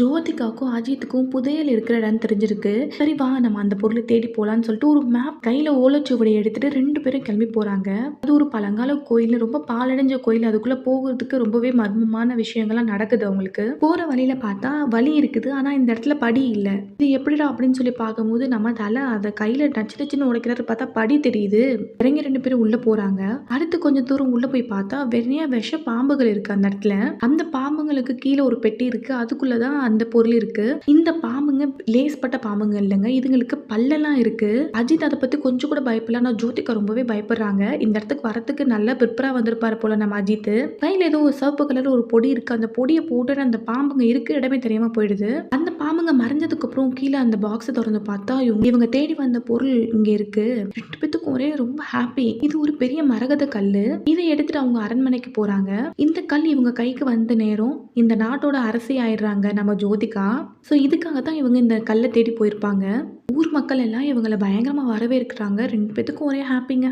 ஜோதிகாவுக்கும் அஜித்துக்கும் புதையல் இருக்கிற இடம் தெரிஞ்சிருக்கு. சரி வா நம்ம அந்த பொருளை தேடி போகலான்னு சொல்லிட்டு ஒரு மேப் கையில ஓலைச்சுவடி எடுத்துட்டு ரெண்டு பேரும் கிளம்பி போறாங்க. அது ஒரு பழங்கால கோயில் ரொம்ப பாலடைஞ்ச கோயில். அதுக்குள்ள போகிறதுக்கு ரொம்பவே மர்மமான விஷயங்கள்லாம் நடக்குது அவங்களுக்கு. போற வழியில பார்த்தா வழி இருக்குது ஆனா இந்த இடத்துல படி இல்லை. இது எப்படிடா அப்படின்னு சொல்லி பார்க்கும்போது நம்ம தலை அதை கையில நச்சு நச்சுன்னு உடைக்கிறாரு பார்த்தா படி தெரியுது. இறங்கி ரெண்டு பேரும் உள்ள போறாங்க. அடுத்து கொஞ்சம் தூரம் உள்ள போய் பார்த்தா வெறியா விஷ பாம்புகள் இருக்கு அந்த இடத்துல. அந்த பாம்புங்களுக்கு கீழே ஒரு பெட்டி இருக்கு. அதுக்குள்ளதான் அந்த பொருள் இருக்கு. இந்த பாம்புங்க லேஸ்பட்ட பாம்புங்க இல்லைங்க. இதுங்களுக்கு பல்லெல்லாம் இருக்கு. அஜித் அதை பத்தி கொஞ்சம் கூட பயப்படல. ஆனா ஜோதிகா ரொம்பவே பயப்படுறாங்க. இந்த இடத்துக்கு வரத்துக்கு நல்லா ப்ரிப்பராக வந்திருப்பாரு போல நம்ம அஜித் கையில ஏதோ ஒரு சிவப்பு கலர் ஒரு பொடி இருக்கு. அந்த பொடியை போட்டு அந்த பாம்புங்க இருக்கிற இடமே தெரியாம போயிடுது. அந்த பாம்புங்க மறைஞ்சதுக்கு அப்புறம் கீழே அந்த பாக்ஸை திறந்து பார்த்தா இவங்க இவங்க தேடி வந்த பொருள் இங்க இருக்கு. ரெண்டு பேத்துக்கும் ஒரே ரொம்ப ஹாப்பி இது ஒரு பெரிய மரகத கல் இதை எடுத்துட்டு அவங்க அரண்மனைக்கு போறாங்க. இந்த கல் இவங்க கைக்கு வந்த நேரம் இந்த நாட்டோட அரசி ஆயிடுறாங்க நம்ம ஜோதிகா. ஸோ இதுக்காக தான் இவங்க இந்த கல்லை தேடி போயிருப்பாங்க. ஊர் மக்கள் எல்லாம் இவங்களை பயங்கரமாக வரவேற்கிறாங்க. ரெண்டு பேத்துக்கும் ஒரே ஹாப்பிங்க